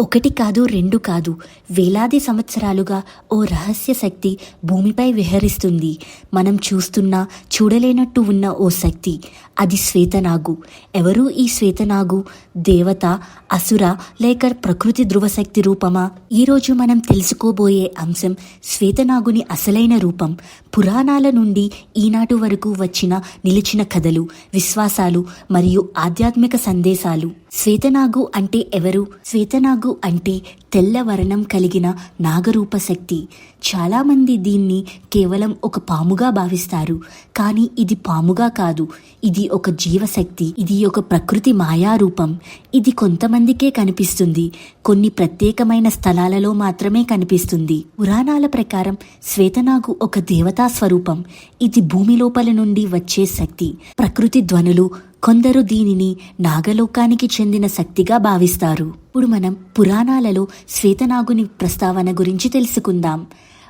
ఒకటి కాదు రెండు కాదు. వేలాది సంవత్సరాలుగా ఓ రహస్య శక్తి భూమిపై విహరిస్తుంది. మనం చూస్తున్నా చూడలేనట్టు ఉన్న ఓ శక్తి. అది శ్వేతనాగు. ఎవరు ఈ శ్వేతనాగు? దేవత అసుర లేక ప్రకృతి ధృవశక్తి రూపమా? ఈరోజు మనం తెలుసుకోబోయే అంశం శ్వేతనాగుని అసలైన రూపం. పురాణాల నుండి ఈనాటి వరకు వచ్చిన నిలిచిన కథలు విశ్వాసాలు మరియు ఆధ్యాత్మిక సందేశాలు. శ్వేతనాగు అంటే ఎవరు? శ్వేతనాగు అంటే తెల్లవర్ణం కలిగిన నాగరూప శక్తి. చాలామంది దీన్ని కేవలం ఒక పాముగా భావిస్తారు. కానీ ఇది పాముగా కాదు. ఇది ఒక జీవశక్తి. ఇది ఒక ప్రకృతి మాయారూపం. ఇది కొంతమందికే కనిపిస్తుంది. కొన్ని ప్రత్యేకమైన స్థలాలలో మాత్రమే కనిపిస్తుంది. పురాణాల ప్రకారం శ్వేతనాగు ఒక దేవతా స్వరూపం. ఇది భూమి లోపల నుండి వచ్చే శక్తి. ప్రకృతి ధ్వనులు కొందరు దీనిని నాగలోకానికి చెందిన శక్తిగా భావిస్తారు. ఇప్పుడు మనం పురాణాలలో శ్వేతనాగుని ప్రస్తావన గురించి తెలుసుకుందాం.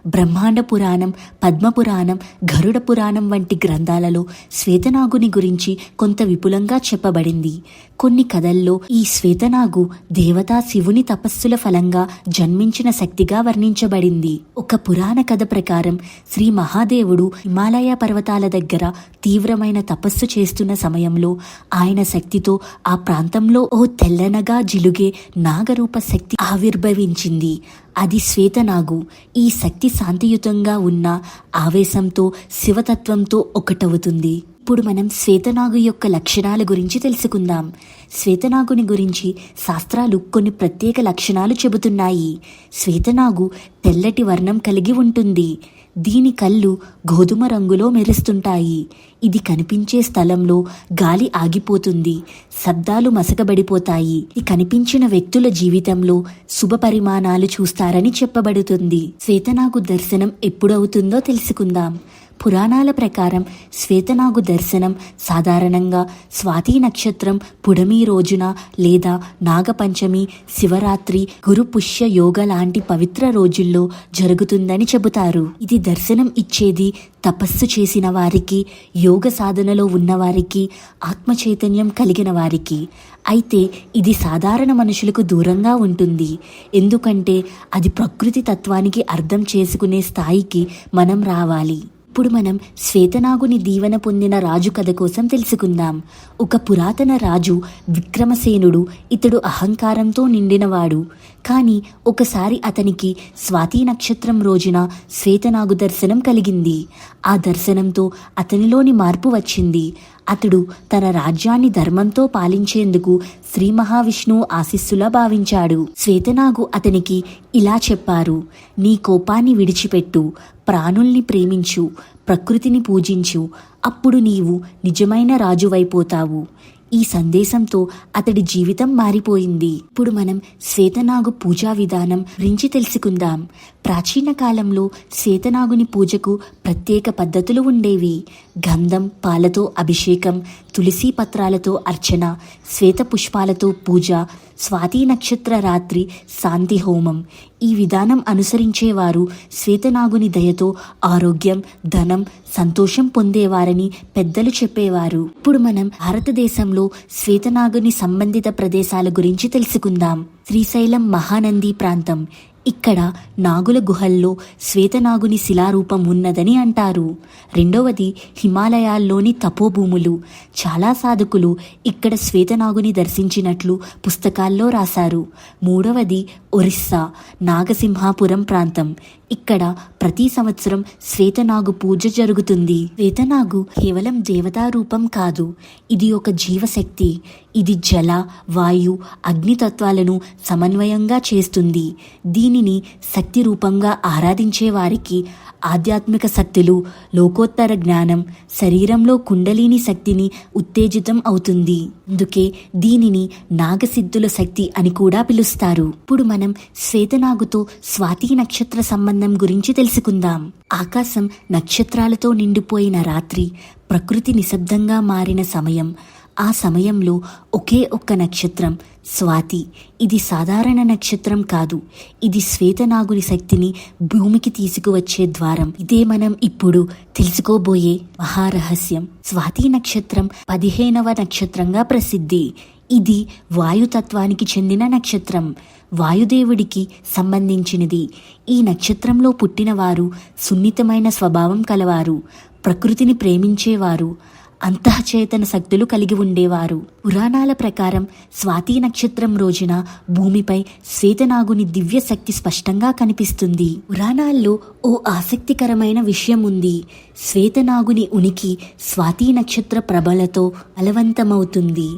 బ్రహ్మాండ పురాణం పద్మపురాణం గరుడ పురాణం వంటి గ్రంథాలలో శ్వేతనాగుని గురించి కొంత విపులంగా చెప్పబడింది. కొన్ని కథల్లో ఈ శ్వేతనాగు దేవతా శివుని తపస్సుల ఫలంగా జన్మించిన శక్తిగా వర్ణించబడింది. ఒక పురాణ కథ ప్రకారం శ్రీ మహాదేవుడు హిమాలయ పర్వతాల దగ్గర తీవ్రమైన తపస్సు చేస్తున్న సమయంలో ఆయన శక్తితో ఆ ప్రాంతంలో ఓ తెల్లనగా జిలుగే నాగరూప శక్తి ఆవిర్భవించింది. అది శ్వేతనాగు. ఈ శక్తి శాంతియుతంగా ఉన్న ఆవేశంతో శివతత్వంతో ఒకటవుతుంది. ఇప్పుడు మనం శ్వేతనాగు యొక్క లక్షణాల గురించి తెలుసుకుందాం. శ్వేతనాగుని గురించి శాస్త్రాలు కొన్ని ప్రత్యేక లక్షణాలు చెబుతున్నాయి. శ్వేతనాగు తెల్లటి వర్ణం కలిగి ఉంటుంది. దీని కళ్ళు గోధుమ రంగులో మెరుస్తుంటాయి. ఇది కనిపించే స్థలంలో గాలి ఆగిపోతుంది. శబ్దాలు మసకబడిపోతాయి. ఇది కనిపించిన వ్యక్తుల జీవితంలో శుభ పరిమాణాలు చూస్తారని చెప్పబడుతుంది. శ్వేతనాగు దర్శనం ఎప్పుడవుతుందో తెలుసుకుందాం. పురాణాల ప్రకారం శ్వేతనాగు దర్శనం సాధారణంగా స్వాతి నక్షత్రం పుడమి రోజున లేదా నాగపంచమి శివరాత్రి గురు పుష్య యోగ లాంటి పవిత్ర రోజుల్లో జరుగుతుందని చెబుతారు. ఇది దర్శనం ఇచ్చేది తపస్సు చేసిన వారికి యోగ సాధనలో ఉన్నవారికి ఆత్మచైతన్యం కలిగిన వారికి. అయితే ఇది సాధారణ మనుషులకు దూరంగా ఉంటుంది. ఎందుకంటే అది ప్రకృతి తత్వానికి అర్థం చేసుకునే స్థాయికి మనం రావాలి. ఇప్పుడు మనం శ్వేతనాగుని దీవెన పొందిన రాజు కథ కోసం తెలుసుకుందాం. ఒక పురాతన రాజు విక్రమసేనుడు ఇతడు అహంకారంతో నిండినవాడు. కానీ ఒకసారి అతనికి స్వాతి నక్షత్రం రోజున శ్వేతనాగు దర్శనం కలిగింది. ఆ దర్శనంతో అతనిలోని మార్పు వచ్చింది. అతడు తన రాజ్యాన్ని ధర్మంతో పాలించేందుకు శ్రీ మహావిష్ణువు ఆశిస్సులా భావించాడు. శ్వేతనాగు అతనికి ఇలా చెప్పారు నీ కోపాన్ని విడిచిపెట్టు ప్రాణుల్ని ప్రేమించు ప్రకృతిని పూజించు అప్పుడు నీవు నిజమైన రాజువైపోతావు. ఈ సందేశంతో అతడి జీవితం మారిపోయింది. ఇప్పుడు మనం శ్వేతనాగు పూజా విధానం గురించి తెలుసుకుందాం. ప్రాచీన కాలంలో శ్వేతనాగుని పూజకు ప్రత్యేక పద్ధతులు ఉండేవి. గంధం పాలతో అభిషేకం తులసి పత్రాలతో అర్చన శ్వేత పుష్పాలతో పూజ స్వాతి నక్షత్ర రాత్రి శాంతి హోమం. ఈ విధానం అనుసరించేవారు శ్వేతనాగుని దయతో ఆరోగ్యం ధనం సంతోషం పొందేవారని పెద్దలు చెప్పేవారు. ఇప్పుడు మనం భారతదేశంలో శ్వేతనాగుని సంబంధిత ప్రదేశాల గురించి తెలుసుకుందాం. శ్రీశైలం మహానంది ప్రాంతం. ఇక్కడ నాగుల గుహల్లో శ్వేతనాగుని శిలారూపం ఉన్నదని అంటారు. రెండవది హిమాలయాల్లోని తపోభూములు. చాలా సాధకులు ఇక్కడ శ్వేతనాగుని దర్శించినట్లు పుస్తకాల్లో రాశారు. మూడవది ఒరిస్సా నాగసింహాపురం ప్రాంతం. ఇక్కడ ప్రతి సంవత్సరం శ్వేతనాగు పూజ జరుగుతుంది. శ్వేతనాగు కేవలం దేవతా రూపం కాదు ఇది ఒక జీవశక్తి. ఇది జల వాయు అగ్నితత్వాలను సమన్వయంగా చేస్తుంది. దీనిని శక్తి రూపంగా ఆరాధించే వారికి ఆధ్యాత్మిక శక్తులు లోకోత్తర జ్ఞానం శరీరంలో కుండలిని శక్తిని ఉత్తేజితం అవుతుంది. అందుకే దీనిని నాగసిద్ధుల శక్తి అని కూడా పిలుస్తారు. ఇప్పుడు మన శ్వేతనాగుతో స్వాతి నక్షత్ర సంబంధం గురించి తెలుసుకుందాం. ఆకాశం నక్షత్రాలతో నిండిపోయిన రాత్రి ప్రకృతి నిశ్శబ్దంగా మారిన సమయం. ఆ సమయంలో ఒకే ఒక్క నక్షత్రం స్వాతి. ఇది సాధారణ నక్షత్రం కాదు. ఇది శ్వేతనాగుని శక్తిని భూమికి తీసుకువచ్చే ద్వారం. ఇదే మనం ఇప్పుడు తెలుసుకోబోయే మహారహస్యం. స్వాతి నక్షత్రం పదిహేనవ నక్షత్రంగా ప్రసిద్ధి. ఇది వాయుతత్వానికి చెందిన నక్షత్రం. వాయుదేవుడికి సంబంధించినది. ఈ నక్షత్రంలో పుట్టినవారు సున్నితమైన స్వభావం కలవారు. ప్రకృతిని ప్రేమించేవారు. అంతఃచేతన శక్తులు కలిగి ఉండేవారు. పురాణాల ప్రకారం స్వాతి నక్షత్రం రోజున భూమిపై శ్వేతనాగుని దివ్య శక్తి స్పష్టంగా కనిపిస్తుంది. పురాణాల్లో ఓ ఆసక్తికరమైన విషయం ఉంది. శ్వేతనాగుని ఉనికి స్వాతి నక్షత్ర ప్రభలతో బలవంతమవుతుంది.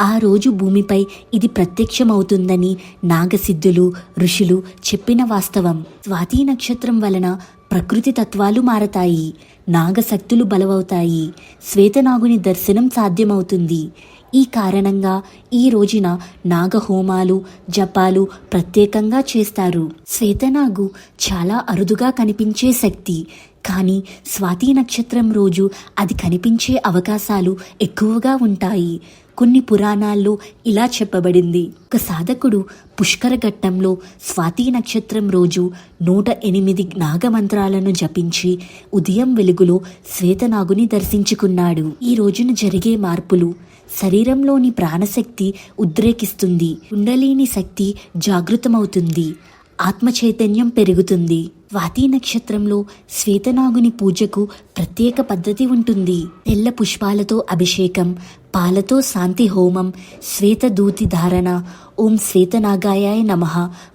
ఆ రోజు భూమిపై ఇది ప్రత్యక్షమవుతుందని నాగసిద్ధులు ఋషులు చెప్పిన వాస్తవం. స్వాతి నక్షత్రం వలన ప్రకృతి తత్వాలు మారతాయి. నాగశక్తులు బలవవుతాయి శ్వేతనాగుని దర్శనం సాధ్యమవుతుంది. ఈ కారణంగా ఈ రోజున నాగహోమాలు జపాలు ప్రత్యేకంగా చేస్తారు. శ్వేతనాగు చాలా అరుదుగా కనిపించే శక్తి. కానీ స్వాతి నక్షత్రం రోజు అది కనిపించే అవకాశాలు ఎక్కువగా ఉంటాయి. కొన్ని పురాణాల్లో ఇలా చెప్పబడింది. ఒక సాధకుడు పుష్కర ఘట్టంలో స్వాతి నక్షత్రం రోజు నూట ఎనిమిది నాగమంత్రాలను జపించి ఉదయం వెలుగులో శ్వేతనాగుని దర్శించుకున్నాడు. ఈ రోజున జరిగే మార్పులు శరీరంలోని ప్రాణశక్తి ఉద్రేకిస్తుంది. కుండలీని శక్తి జాగృతమవుతుంది. ఆత్మ చైతన్యం పెరుగుతుంది. స్వాతి నక్షత్రంలో శ్వేతనాగుని పూజకు ప్రత్యేక పద్ధతి ఉంటుంది. తెల్ల పుష్పాలతో అభిషేకం పాలతో శాంతి హోమం శ్వేతదూతి ధారణ ఓం శ్వేతనాగాయ నమ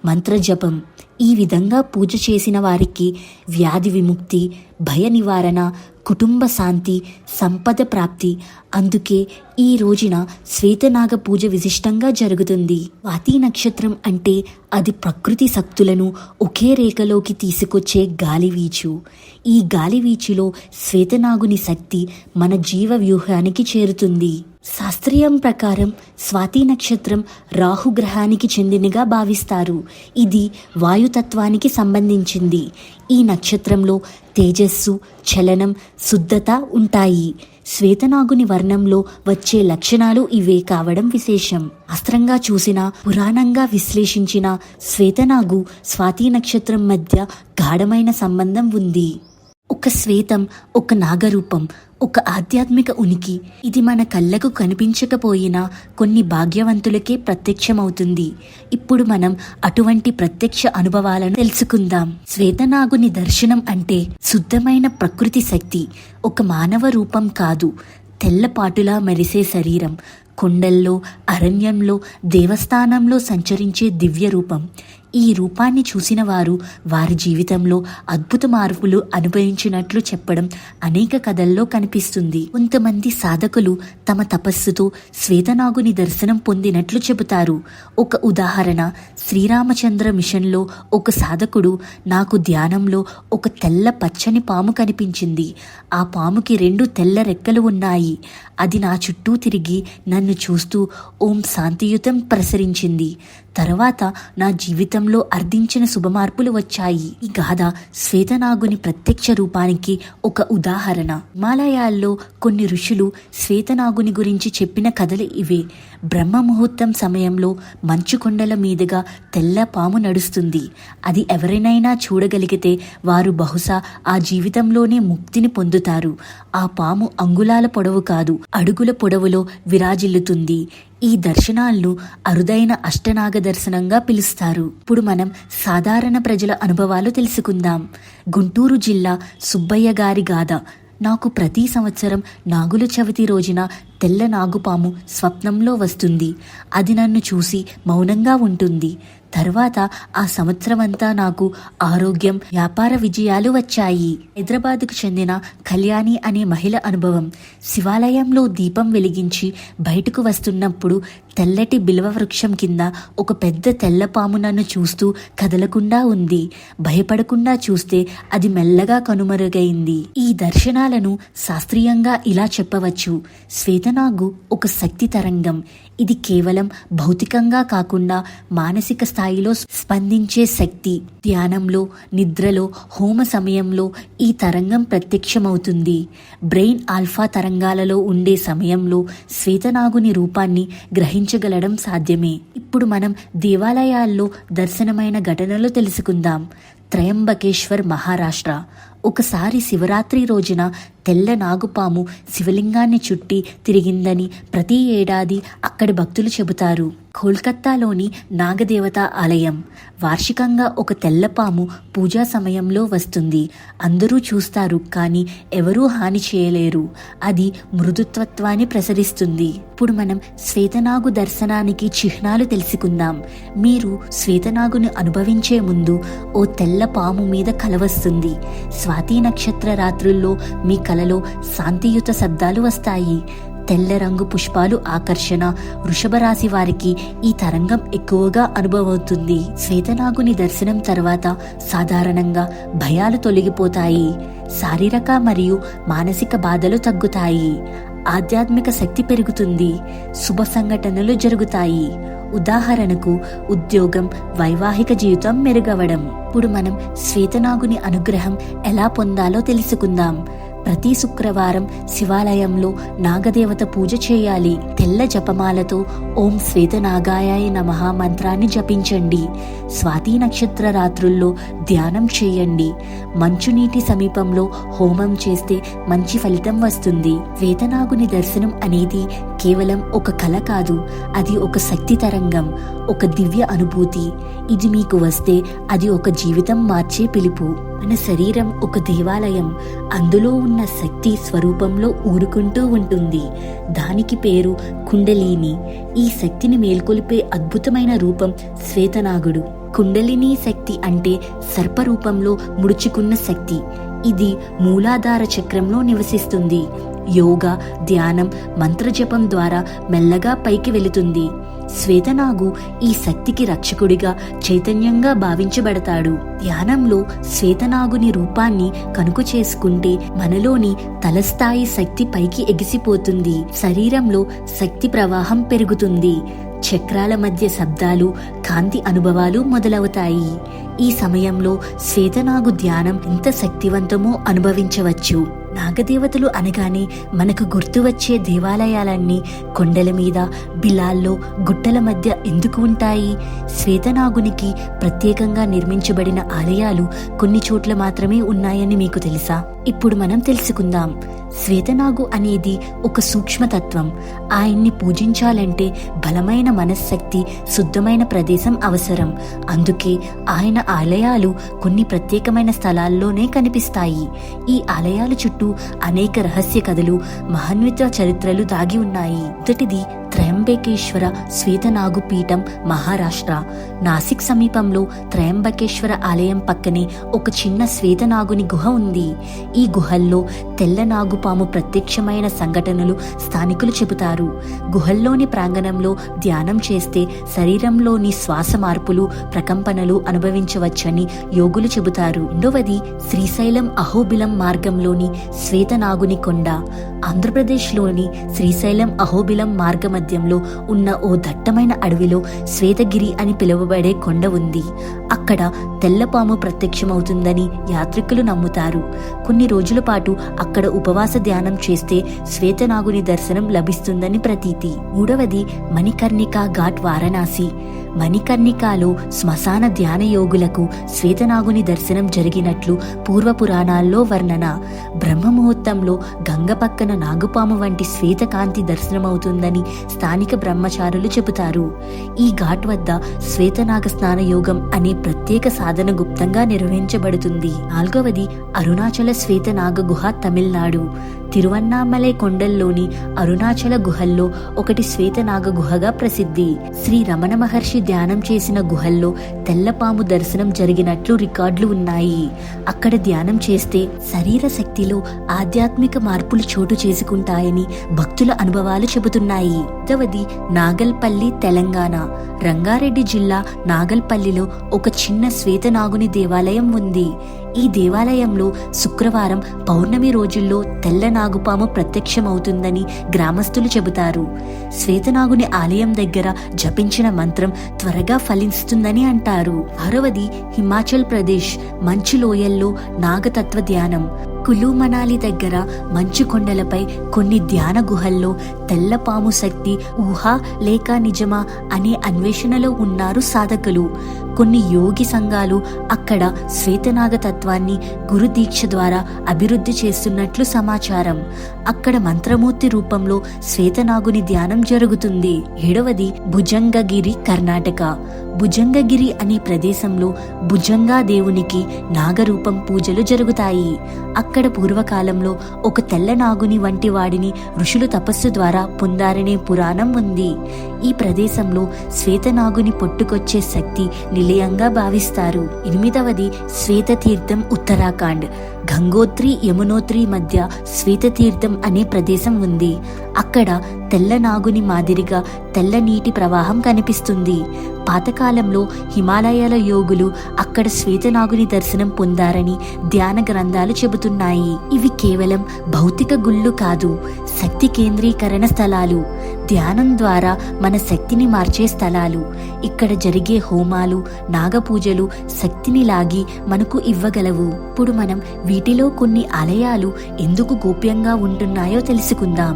మంత్రజపం. ఈ విధంగా పూజ చేసిన వారికి వ్యాధి విముక్తి భయ నివారణ కుటుంబ శాంతి సంపద ప్రాప్తి. అందుకే ఈ రోజున శ్వేతనాగ పూజ విశిష్టంగా జరుగుతుంది. వాతి నక్షత్రం అంటే అది ప్రకృతి శక్తులను ఒకే రేఖలోకి తీసుకొచ్చే గాలివీచు. ఈ గాలివీచులో శ్వేతనాగుని శక్తి మన జీవ వ్యూహానికి చేరుతుంది. శాస్త్రీయం ప్రకారం స్వాతి నక్షత్రం రాహుగ్రహానికి చెందినగా భావిస్తారు. ఇది వాయుతత్వానికి సంబంధించింది. ఈ నక్షత్రంలో తేజస్సు చలనం శుద్ధత ఉంటాయి. శ్వేతనాగుని వర్ణంలో వచ్చే లక్షణాలు ఇవే కావడం విశేషం. అస్త్రంగా చూసిన పురాణంగా విశ్లేషించిన శ్వేతనాగు స్వాతి నక్షత్రం మధ్య గాఢమైన సంబంధం ఉంది. ఒక శ్వేతం ఒక నాగరూపం ఒక ఆధ్యాత్మిక ఉనికి. ఇది మన కళ్ళకు కనిపించకపోయినా కొన్ని భాగ్యవంతులకే ప్రత్యక్షమవుతుంది. ఇప్పుడు మనం అటువంటి ప్రత్యక్ష అనుభవాలను తెలుసుకుందాం. శ్వేతనాగుని దర్శనం అంటే శుద్ధమైన ప్రకృతి శక్తి ఒక మానవ రూపం కాదు. తెల్లపాటులా మెరిసే శరీరం కొండల్లో అరణ్యంలో దేవస్థానంలో సంచరించే దివ్య రూపం. ఈ రూపాన్ని చూసిన వారు వారి జీవితంలో అద్భుత మార్పులు అనుభవించినట్లు చెప్పడం అనేక కథల్లో కనిపిస్తుంది. కొంతమంది సాధకులు తమ తపస్సుతో శ్వేతనాగుని దర్శనం పొందినట్లు చెబుతారు. ఒక ఉదాహరణ శ్రీరామచంద్ర మిషన్లో ఒక సాధకుడు నాకు ధ్యానంలో ఒక తెల్ల పచ్చని పాము కనిపించింది. ఆ పాముకి రెండు తెల్ల రెక్కలు ఉన్నాయి. అది నా చుట్టూ తిరిగి నన్ను చూస్తూ ఓం శాంతియుతం ప్రసరించింది. తర్వాత నా జీవితంలో అర్థించిన శుభమార్పులు వచ్చాయి. ఈ గాథ శ్వేతనాగుని ప్రత్యక్ష రూపానికి ఒక ఉదాహరణ. హిమాలయాల్లో కొన్ని ఋషులు శ్వేతనాగుని గురించి చెప్పిన కథలు ఇవే. బ్రహ్మ ముహూర్తం సమయంలో మంచు కొండల మీదుగా తెల్ల పాము నడుస్తుంది. అది ఎవరినైనా చూడగలిగితే వారు బహుశా ఆ జీవితంలోనే ముక్తిని పొందుతారు. ఆ పాము అంగుళాల పొడవు కాదు అడుగుల పొడవులో విరాజిల్లుతుంది. ఈ దర్శనాలను అరుదైన అష్టనాగ దర్శనంగా పిలుస్తారు. ఇప్పుడు మనం సాధారణ ప్రజల అనుభవాలు తెలుసుకుందాం. గుంటూరు జిల్లా సుబ్బయ్య గారి గాథ నాకు ప్రతి సంవత్సరం నాగుల చవితి రోజున తెల్ల నాగుపాము స్వప్నంలో వస్తుంది. అది నన్ను చూసి మౌనంగా ఉంటుంది. తర్వాత ఆ సంవత్సరం అంతా నాకు ఆరోగ్యం వ్యాపార విజయాలు వచ్చాయి. హైదరాబాద్కు చెందిన కళ్యాణి అనే మహిళ అనుభవం. శివాలయంలో దీపం వెలిగించి బయటకు వస్తున్నప్పుడు తెల్లటి బిల్వ వృక్షం కింద ఒక పెద్ద తెల్లపాము నన్ను చూస్తూ కదలకుండా ఉంది. భయపడకుండా చూస్తే అది మెల్లగా కనుమరుగైంది. ఈ దర్శనాలను శాస్త్రీయంగా ఇలా చెప్పవచ్చు. శ్వేతనాగు ఒక శక్తి తరంగం. ఇది కేవలం భౌతికంగా కాకుండా మానసిక స్థాయిలో స్పందించే శక్తి ధ్యానంలో నిద్రలో హోమ సమయంలో ఈ తరంగం ప్రత్యక్షమవుతుంది. బ్రెయిన్ ఆల్ఫా తరంగాలలో ఉండే సమయంలో శ్వేతనాగుని రూపాన్ని గ్రహించగలడం సాధ్యమే. ఇప్పుడు మనం దేవాలయాల్లో దర్శనమైన ఘటనలు తెలుసుకుందాం. త్రయంబకేశ్వర్ మహారాష్ట్ర. ఒకసారి శివరాత్రి రోజున తెల్ల నాగుపాము శివలింగాన్ని చుట్టి తిరిగిందని ప్రతి ఏడాది అక్కడి భక్తులు చెబుతారు. కోల్కత్తాలోని నాగదేవత ఆలయం. వార్షికంగా ఒక తెల్లపాము పూజా సమయంలో వస్తుంది. అందరూ చూస్తారు కానీ ఎవరూ హాని చేయలేరు. అది మృదుత్వత్వాన్ని ప్రసరిస్తుంది. ఇప్పుడు మనం శ్వేతనాగు దర్శనానికి చిహ్నాలు తెలుసుకుందాం. మీరు శ్వేతనాగుని అనుభవించే ముందు ఓ తెల్ల పాము మీద కలవస్తుంది. స్వాతి నక్షత్ర రాత్రుల్లో మీ కల కలలో శాంతియుత శబ్దాలు వస్తాయి. తెల్ల రంగు పుష్పాలు ఆకర్షణ వృషభ రాశి వారికి ఈ తరంగం ఎక్కువగా అనుభవవుతుంది. శ్వేతనాగుని దర్శనం తర్వాత సాధారణంగా భయాలు తొలగిపోతాయి. శారీరక మరియు మానసిక బాధలు తగ్గుతాయి. ఆధ్యాత్మిక శక్తి పెరుగుతుంది. శుభ సంఘటనలు జరుగుతాయి. ఉదాహరణకు ఉద్యోగం వైవాహిక జీవితం మెరుగవడం. ఇప్పుడు మనం శ్వేతనాగుని అనుగ్రహం ఎలా పొందాలో తెలుసుకుందాం. ప్రతి శుక్రవారం శివాలయంలో నాగదేవత పూజ చేయాలి. తెల్ల జపమాలతో ఓం శ్వేతనాగాయాయ నమః మంత్రాన్ని జపించండి. స్వాతి నక్షత్ర రాత్రుల్లో ధ్యానం చేయండి. మంచునీటి సమీపంలో హోమం చేస్తే మంచి ఫలితం వస్తుంది. శ్వేతనాగుని దర్శనం అనేది కేవలం ఒక కళ కాదు అది ఒక శక్తి తరంగం ఒక దివ్య అనుభూతి. ఇది మీకు వస్తే అది ఒక జీవితం మార్చే పిలుపు. మన శరీరం ఒక దేవాలయం. అందులో ఉన్న శక్తి స్వరూపంలో ఊరుకుంటూ ఉంటుంది. దానికి పేరు కుండలిని. ఈ శక్తిని మేల్కొలిపే అద్భుతమైన రూపం శ్వేతనాగుడు. కుండలిని శక్తి అంటే సర్పరూపంలో ముడుచుకున్న శక్తి. ఇది మూలాధార చక్రంలో నివసిస్తుంది. యోగా ధ్యానం మంత్రజపం ద్వారా మెల్లగా పైకి వెళుతుంది. శ్వేతనాగు ఈ శక్తికి రక్షకుడిగా చైతన్యంగా భావించబడతాడు. ధ్యానంలో శ్వేతనాగుని రూపాన్ని కనుక చేసుకుంటే మనలోని తలస్థాయి శక్తి పైకి ఎగిసిపోతుంది. శరీరంలో శక్తి ప్రవాహం పెరుగుతుంది. చక్రాల మధ్య శబ్దాలు కాంతి అనుభవాలు మొదలవుతాయి. ఈ సమయంలో శ్వేతనాగు ధ్యానం ఎంత శక్తివంతమో అనుభవించవచ్చు. నాగదేవతలు అనగానే మనకు గుర్తు వచ్చే దేవాలయాలన్నీ కొండల మీద బిలాల్లో గుట్టల మధ్య ఎందుకు ఉంటాయి? శ్వేతనాగునికి ప్రత్యేకంగా నిర్మించబడిన ఆలయాలు కొన్ని చోట్ల మాత్రమే ఉన్నాయని మీకు తెలుసా? ఇప్పుడు మనం తెలుసుకుందాం. శ్వేతనాగు అనేది ఒక సూక్ష్మతత్వం. ఆయన్ని పూజించాలంటే బలమైన మనశ్శక్తి శుద్ధమైన ప్రదేశం అవసరం. అందుకే ఆయన ఆలయాలు కొన్ని ప్రత్యేకమైన స్థలాల్లోనే కనిపిస్తాయి. ఈ ఆలయాల చుట్టూ అనేక రహస్య కథలు మహాన్విత చరిత్రలు దాగి ఉన్నాయి. మొదటిది త్రయంబకేశ్వర శ్వేతనాగు పీఠం మహారాష్ట్ర. నాసిక్ సమీపంలో త్రయంబకేశ్వర ఆలయం పక్కనే ఒక చిన్న శ్వేతనాగుని గుహ ఉంది. ఈ గుహల్లో తెల్ల నాగుపాము ప్రత్యక్షమైన సంఘటనలు స్థానికులు చెబుతారు. గుహల్లోని ప్రాంగణంలో ధ్యానం చేస్తే శరీరంలోని శ్వాస మార్పులు ప్రకంపనలు అనుభవించవచ్చని యోగులు చెబుతారు. రెండవది శ్రీశైలం అహోబిలం మార్గంలోని శ్వేతనాగుని కొండ. ఆంధ్రప్రదేశ్లోని శ్రీశైలం అహోబిలం మార్గమధ్యంలో ఉన్న ఓ దట్టమైన అడవిలో శ్వేతగిరి అని పిలువబడే కొండ ఉంది. అక్కడ తెల్లపాము ప్రత్యక్షమవుతుందని యాత్రికులు నమ్ముతారు. కొన్ని రోజుల పాటు అక్కడ ఉపవాస ధ్యానం చేస్తే శ్వేతనాగుని దర్శనం లభిస్తుందని ప్రతీతి. మూడవది మణికర్ణిక ఘాట్ వారణాసి. మణికర్ణికాలో శ్మశాన ధ్యాన యోగులకు శ్వేతనాగుని దర్శనం జరిగినట్లు పూర్వ పురాణాల్లో వర్ణన. బ్రహ్మముహూర్తంలో గంగ పక్కన నాగుపాము వంటి శ్వేతకాంతి దర్శనమవుతుందని స్థానిక బ్రహ్మచారులు చెబుతారు. ఈ ఘాట్ వద్ద శ్వేతనాగ స్నాన యోగం అనే ప్రత్యేక సాధన గుప్తంగా నిర్వహించబడుతుంది. నాలుగవది అరుణాచల శ్వేతనాగ గుహ తమిళనాడు. తిరువన్నామలై కొండల్లోని అరుణాచల గుహల్లో ఒకటి శ్వేతనాగ గుహగా ప్రసిద్ధి. శ్రీ రమణ మహర్షి ధ్యానం చేసిన గుహల్లో తెల్లపాము దర్శనం జరిగినట్లు రికార్డులు ఉన్నాయి. అక్కడ ధ్యానం చేస్తే శరీర శక్తిలో ఆధ్యాత్మిక మార్పులు చోటు చేసుకుంటాయని భక్తుల అనుభవాలు చెబుతున్నాయి. రెండవది నాగల్పల్లి తెలంగాణ. రంగారెడ్డి జిల్లా నాగల్పల్లిలో ఒక చిన్న శ్వేతనాగుని దేవాలయం ఉంది. ఈ దేవాలయంలో శుక్రవారం పౌర్ణమి రోజుల్లో తెల్ల నాగుపాము ప్రత్యక్షమవుతుందని గ్రామస్తులు చెబుతారు. శ్వేతనాగుని ఆలయం దగ్గర జపించిన మంత్రం త్వరగా ఫలిస్తుందని అంటారు. మరవది హిమాచల్ ప్రదేశ్ మంచు లోయల్లో నాగతత్వ ధ్యానం. కులు మనాలి దగ్గర మంచు కొండలపై కొన్ని ధ్యాన గుహల్లో తెల్లపాము శక్తి ఊహ లేక నిజమా అనే అన్వేషణలో ఉన్నారు సాధకులు. కొన్ని యోగి సంఘాలు అక్కడ శ్వేతనాగ తత్వాన్ని గురు దీక్ష ద్వారా అభివృద్ధి చేస్తున్నట్లు సమాచారం. అక్కడ మంత్రమూర్తి రూపంలో శ్వేతనాగుని ధ్యానం జరుగుతుంది. ఏడవది భుజంగగిరి కర్ణాటక. భుజంగగిరి అనే ప్రదేశంలో భుజంగా దేవునికి నాగరూపం పూజలు జరుగుతాయి. అక్కడ పూర్వకాలంలో ఒక తెల్ల నాగుని వంటి వాడిని ఋషులు తపస్సు ద్వారా పొందారనే పురాణం ఉంది. ఈ ప్రదేశంలో శ్వేతనాగుని పొట్టుకొచ్చే శక్తి నిలయంగా భావిస్తారు. ఎనిమిదవది శ్వేతతీర్థం ఉత్తరాఖండ్. గంగోత్రి యమునోత్రి మధ్య శ్వేతతీర్థం అనే ప్రదేశం ఉంది. అక్కడ తెల్ల నాగుని మాదిరిగా తెల్ల నీటి ప్రవాహం కనిపిస్తుంది. పాతకాలంలో హిమాలయాల యోగులు అక్కడ శ్వేతనాగుని దర్శనం పొందారని ధ్యాన గ్రంథాలు చెబుతున్నాయి. ఇవి కేవలం భౌతిక గుళ్ళు కాదు శక్తి కేంద్రీకరణ స్థలాలు. ధ్యానం ద్వారా మన శక్తిని మార్చే స్థలాలు. ఇక్కడ జరిగే హోమాలు నాగపూజలు శక్తిని లాగి మనకు ఇవ్వగలవు. ఇప్పుడు మనం వీటిలో కొన్ని ఆలయాలు ఎందుకు గోప్యంగా ఉంటున్నాయో తెలుసుకుందాం.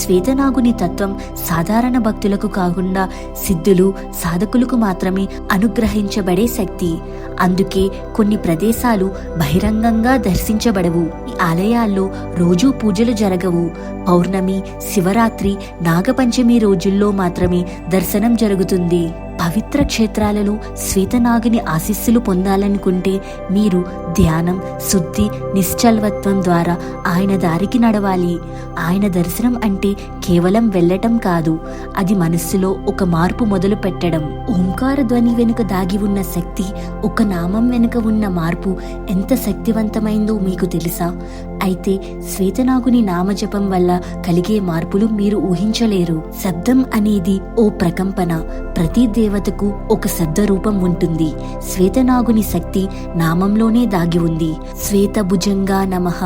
శ్వేతనాగుని తత్వం సాధారణ భక్తులకు కాకుండా సిద్ధులు సాధకులకు మాత్రమే అనుగ్రహించబడే శక్తి. అందుకే కొన్ని ప్రదేశాలు బహిరంగంగా దర్శించబడవు. ఈ ఆలయాల్లో రోజూ పూజలు జరగవు. పౌర్ణమి శివరాత్రి నాగపంచమి రోజుల్లో మాత్రమే దర్శనం జరుగుతుంది. పవిత్ర క్షేత్రాలలో శ్వేతనాగిని ఆశీస్సులు పొందాలనుకుంటే మీరు ధ్యానం శుద్ధి నిశ్చల్వత్వం ద్వారా ఆయన దారికి నడవాలి. ఆయన దర్శనం అంటే కేవలం వెళ్ళటం కాదు అది మనస్సులో ఒక మార్పు మొదలు పెట్టడం. ఓంకార ధ్వని వెనుక దాగి ఉన్న శక్తి ఒక నామం వెనుక ఉన్న మార్పు ఎంత శక్తివంతమైందో మీకు తెలుసా? అయితే శ్వేతనాగుని నామజపం వల్ల కలిగే మార్పులు మీరు ఊహించలేరు. శబ్దం అనేది ఓ ప్రకంపన ప్రతి దేవ దేవతకు ఒక శబ్ద రూపం ఉంటుంది. శ్వేతనాగుని శక్తి నామంలోనే దాగి ఉంది. శ్వేతభుజంగా నమ నమః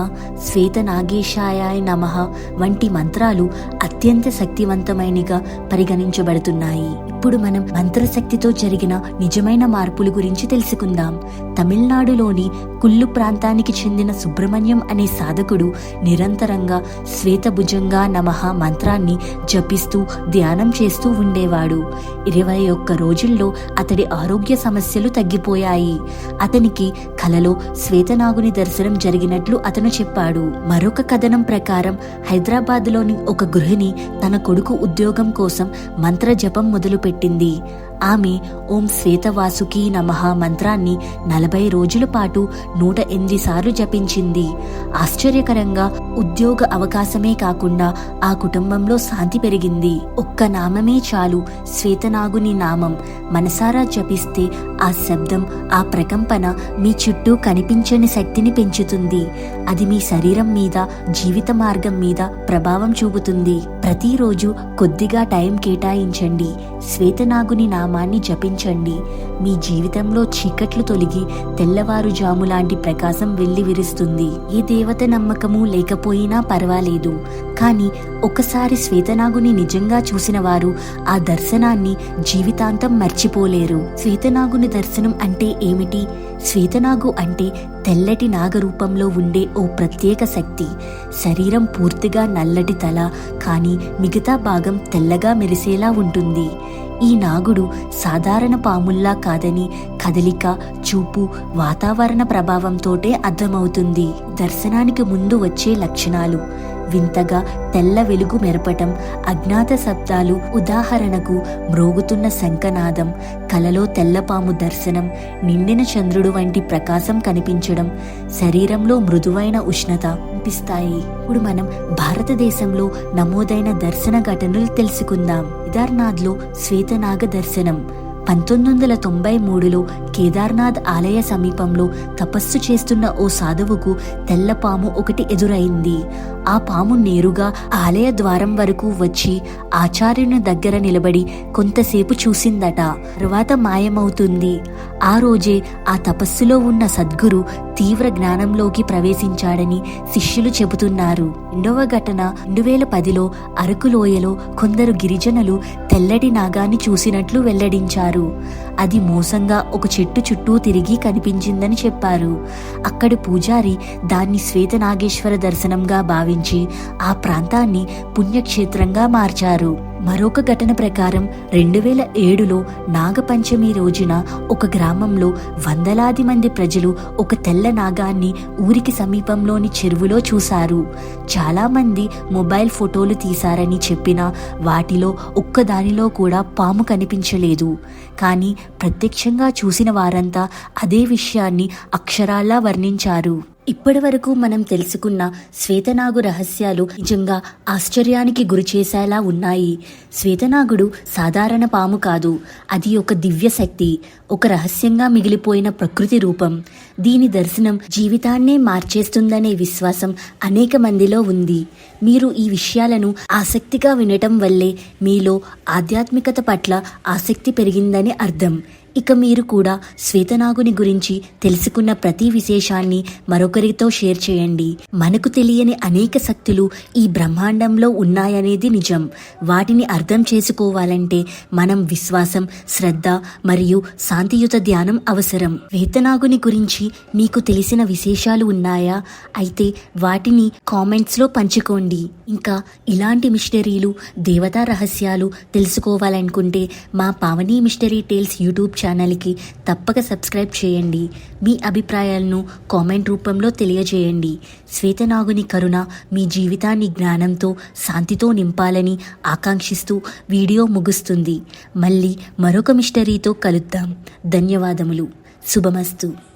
శ్వేత నాగేశాయ నమః వంటి మంత్రాలు అత్యంత శక్తివంతమైనగా పరిగణించబడుతున్నాయి. ఇప్పుడు మనం మంత్రశక్తితో జరిగిన నిజమైన మార్పుల గురించి తెలుసుకుందాం. తమిళనాడులోని కుల్లు ప్రాంతానికి చెందిన సుబ్రహ్మణ్యం అనే సాధకుడు నిరంతరంగా శ్వేతభుజంగా నమః మంత్రాన్ని జపిస్తూ ధ్యానం చేస్తూ ఉండేవాడు. ఇరవై ఒక్క రోజుల్లో అతడి ఆరోగ్య సమస్యలు తగ్గిపోయాయి. అతనికి కలలో శ్వేతనాగుని దర్శనం జరిగినట్లు అతను చెప్పాడు. మరొక కథనం ప్రకారం హైదరాబాద్లోని ఒక గృహిణి తన కొడుకు ఉద్యోగం కోసం మంత్ర జపం మొదలుపెట్టింది. ఆమె ఓం శ్వేతవాసుకి నమః మంత్రాన్ని నలభై రోజుల పాటు నూట ఎనిమిది సార్లు జపించింది. ఆశ్చర్యకరంగా ఉద్యోగ అవకాశమే కాకుండా ఆ కుటుంబంలో శాంతి పెరిగింది. ఒక్క నామమే చాలు శ్వేతనాగుని నామం. మనసారా జపిస్తే ఆ శబ్దం ఆ ప్రకంపన మీ చుట్టూ కనిపించని శక్తిని పెంచుతుంది. అది మీ శరీరం మీద జీవిత మార్గం మీద ప్రభావం చూపుతుంది. ప్రతిరోజు కొద్దిగా టైం కేటాయించండి. శ్వేతనాగుని నామాన్ని జపించండి. మీ జీవితంలో చీకట్లు తొలగి తెల్లవారుజాము లాంటి ప్రకాశం వెళ్ళి విరుస్తుంది. ఏ దేవత నమ్మకము లేకపోయినా పర్వాలేదు. కానీ ఒకసారి శ్వేతనాగుని నిజంగా చూసిన వారు ఆ దర్శనాన్ని జీవితాంతం మర్చిపోలేరు. శ్వేతనాగుని దర్శనం అంటే ఏమిటి? శ్వేతనాగు అంటే తెల్లటి నాగరూపంలో ఉండే ఓ ప్రత్యేక శక్తి. శరీరం పూర్తిగా నల్లటి తల కానీ మిగతా భాగం తెల్లగా మెరిసేలా ఉంటుంది. ఈ నాగుడు సాధారణ పాముల్లా కాదని కదలిక చూపు వాతావరణ ప్రభావంతోటే అర్థమవుతుంది. దర్శనానికి ముందు వచ్చే లక్షణాలు. వింతగా తెల్ల వెలుగు మెరపటం అజ్ఞాత శబ్దాలు ఉదాహరణకు మ్రోగుతున్న శంఖనాదం కలలో తెల్లపాము దర్శనం నిండిన చంద్రుడు వంటి ప్రకాశం కనిపించడం శరీరంలో మృదువైన ఉష్ణత కనిపిస్తాయి ఇప్పుడు మనం భారతదేశంలో నమోదైన దర్శన ఘటనలు తెలుసుకుందాం. కేదార్నాథ్లో శ్వేతనాగ దర్శనం పంతొమ్మిది వందల తొంభై మూడులో కేదార్నాథ్ ఆలయ సమీపంలో తపస్సు చేస్తున్న ఓ సాధువుకు తెల్లపాము ఒకటి ఎదురైంది. ఆ పాము నేరుగా ఆలయ ద్వారం వరకు వచ్చి ఆచార్యుని దగ్గర నిలబడి కొంతసేపు చూసిందట. తరువాత మాయమవుతుంది. ఆ రోజే ఆ తపస్సులో ఉన్న సద్గురు తీవ్ర జ్ఞానంలోకి ప్రవేశించాడని శిష్యులు చెబుతున్నారు. రెండవ ఘటన రెండు వేల పదిలో అరకులోయలో కొందరు గిరిజనులు తెల్లటి నాగాన్ని చూసినట్లు వెల్లడించారు. అది మోసంగా ఒక చెట్టు చుట్టూ తిరిగి కనిపించిందని చెప్పారు. అక్కడి పూజారి దాన్ని శ్వేత నాగేశ్వర దర్శనంగా భావించి ఆ ప్రాంతాన్ని పుణ్యక్షేత్రంగా మార్చారు. మరొక ఘటన ప్రకారం రెండు వేల ఏడులో నాగపంచమి రోజున ఒక గ్రామంలో వందలాది మంది ప్రజలు ఒక తెల్ల నాగాన్ని ఊరికి సమీపంలోని చెరువులో చూశారు. చాలామంది మొబైల్ ఫోటోలు తీశారని చెప్పినా వాటిలో ఒక్కదానిలో కూడా పాము కనిపించలేదు. కానీ ప్రత్యక్షంగా చూసిన వారంతా అదే విషయాన్ని అక్షరాల్లా వర్ణించారు. ఇప్పటి వరకు మనం తెలుసుకున్న శ్వేతనాగు రహస్యాలు నిజంగా ఆశ్చర్యానికి గురిచేసేలా ఉన్నాయి. శ్వేతనాగుడు సాధారణ పాము కాదు. అది ఒక దివ్య శక్తి ఒక రహస్యంగా మిగిలిపోయిన ప్రకృతి రూపం. దీని దర్శనం జీవితాన్నే మార్చేస్తుందనే విశ్వాసం అనేక మందిలో ఉంది. మీరు ఈ విషయాలను ఆసక్తిగా వినటం వల్లే మీలో ఆధ్యాత్మికత పట్ల ఆసక్తి పెరిగిందని అర్థం. ఇక మీరు కూడా శ్వేతనాగుని గురించి తెలుసుకున్న ప్రతి విశేషాన్ని మరొకరితో షేర్ చేయండి. మనకు తెలియని అనేక శక్తులు ఈ బ్రహ్మాండంలో ఉన్నాయనేది నిజం. వాటిని అర్థం చేసుకోవాలంటే మనం విశ్వాసం శ్రద్ధ మరియు శాంతియుత ధ్యానం అవసరం. వేతనాగుని గురించి మీకు తెలిసిన విశేషాలు ఉన్నాయా? అయితే వాటిని కామెంట్స్లో పంచుకోండి. ఇంకా ఇలాంటి మిస్టరీలు దేవతా రహస్యాలు తెలుసుకోవాలనుకుంటే మా పావని మిస్టరీ టేల్స్ యూట్యూబ్ ఛానల్కి తప్పక సబ్స్క్రైబ్ చేయండి. మీ అభిప్రాయాలను కామెంట్ రూపంలో తెలియజేయండి. శ్వేతనాగుని కరుణ మీ జీవితాన్ని జ్ఞానంతో శాంతితో నింపాలని ఆకాంక్షిస్తూ వీడియో ముగుస్తుంది. మళ్ళీ మరొక మిస్టరీతో కలుద్దాం. ధన్యవాదములు. శుభమస్తు.